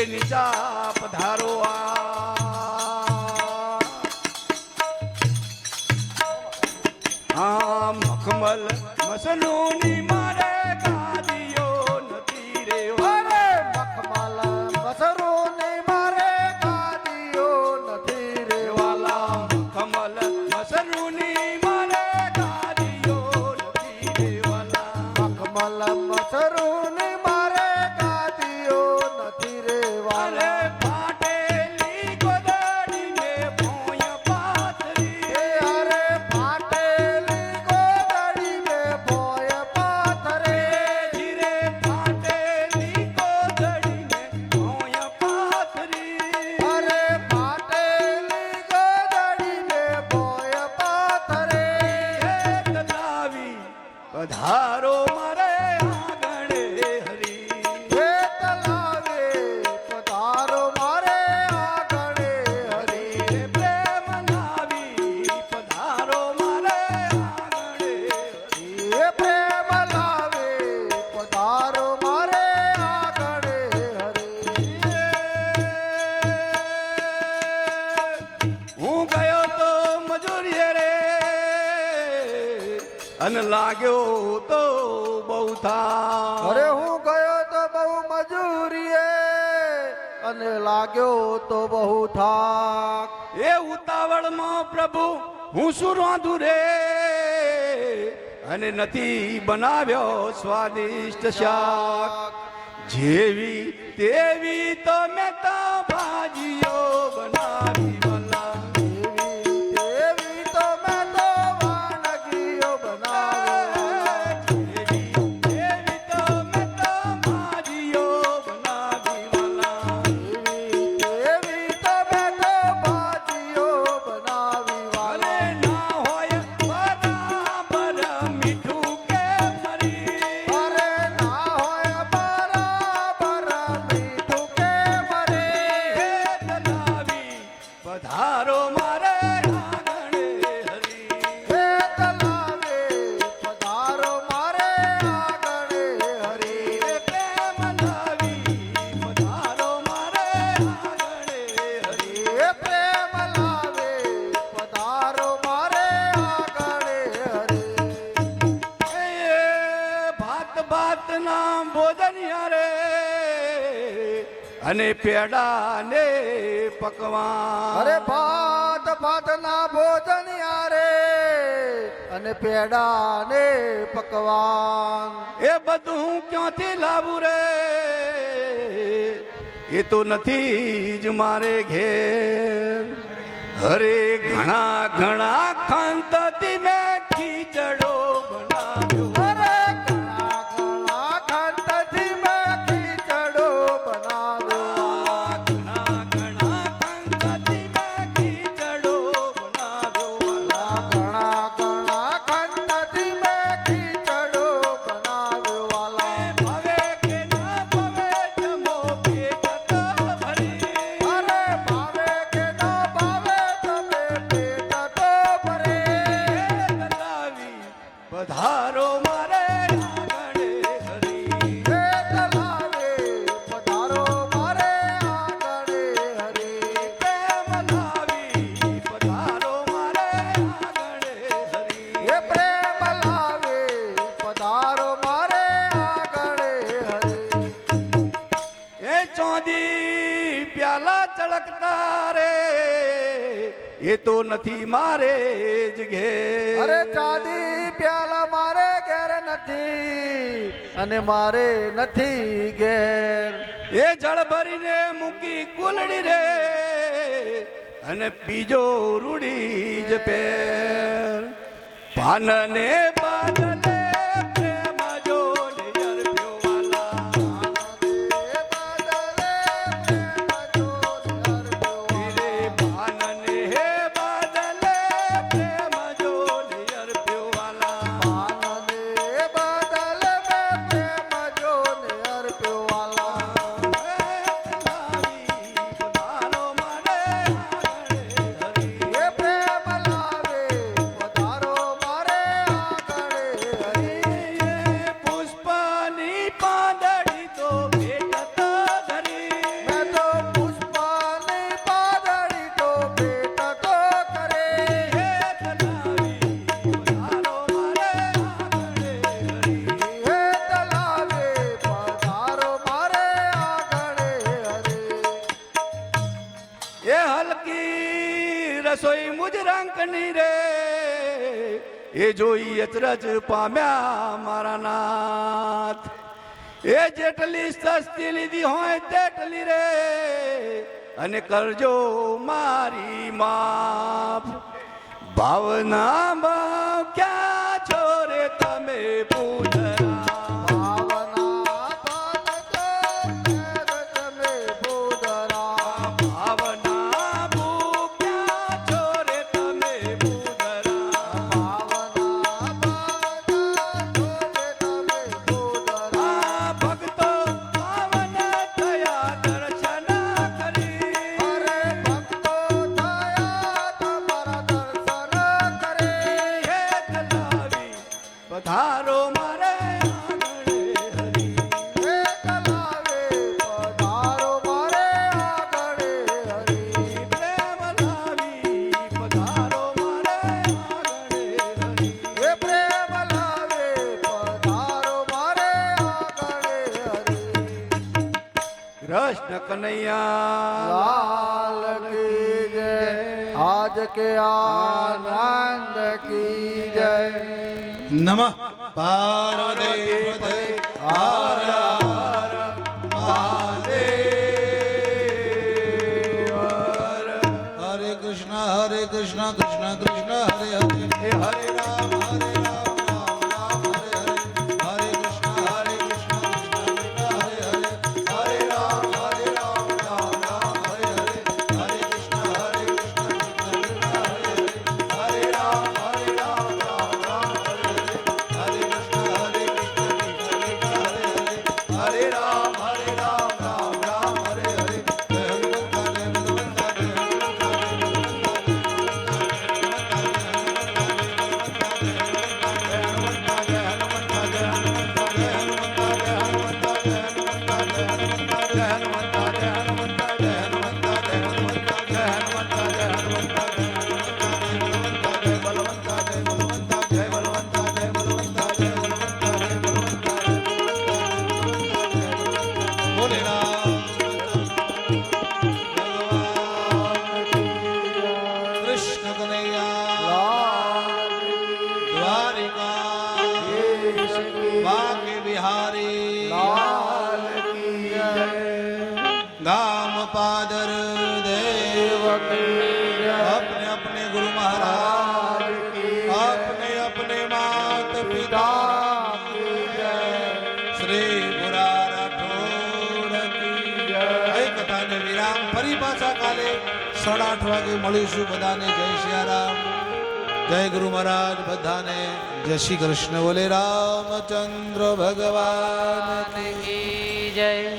હે નીચા પધારો આ મખમલ મસનોની અધા અને લાગ્યો તો બહુ થા અરે હું ગયો તો બહુ મજૂરીએ અને લાગ્યો તો બહુ થાક. એ ઉતાવળમાં પ્રભુ હું શું રાંધું રે? અને નથી બનાવ્યો સ્વાદિષ્ટ શાક. જેવી તેવી તો મેં તો ભાજીઓ બનાવી. ના ભોજન યારે અને પેડા ને પકવાન. અરે ભાત ભાત ના ભોજન યારે અને પેડા ને પકવાન. એ બધું ક્યાંથી લાવું રે? એ તો નથી જ મારે ઘેર. અરે ઘણા ઘણા ખાંતથી મેં ખીચડો એ તો નથી મારે જ ઘેર. અરે ચાંદી પ્યાલા મારે ઘેર નથી અને મારે નથી ઘેર. એ જળ ભરીને મૂકી કુલડી રે અને બીજો રૂડી જ પેર પાનને એ હલકી રસોઈ મુજ રંકની રે. એ જોઈ અચરજ પામ્યા મારા નાથ. એ જેટલી સસ્તી લીધી હોય તેટલી રે. અને કરજો મારી માફ. ભાવના ક્યાં છો રે તમે? પૂછ. કૃષ્ણ કનૈયા લાલ કી જય આજ કે આનંદ કી જય. નમઃ. പാർവതേ ആരാ Krishna, Hare Krishna, Krishna Krishna, Hare Hare, Hare Rama, Hare Bihari ગામ પાદર દેવ અપને અપને ગુરુ મહારાજ અપને અપને માત પિતા શ્રી મુરા રાઠોડ કથાને વિરામ ફરી પાછા કાલે સાડા આઠ વાગે મળીશું બધાને જય સિયારામ જય ગુરુ મહારાજ બધાને. જય શ્રી કૃષ્ણ. બોલે રામચંદ્ર ભગવાન. જય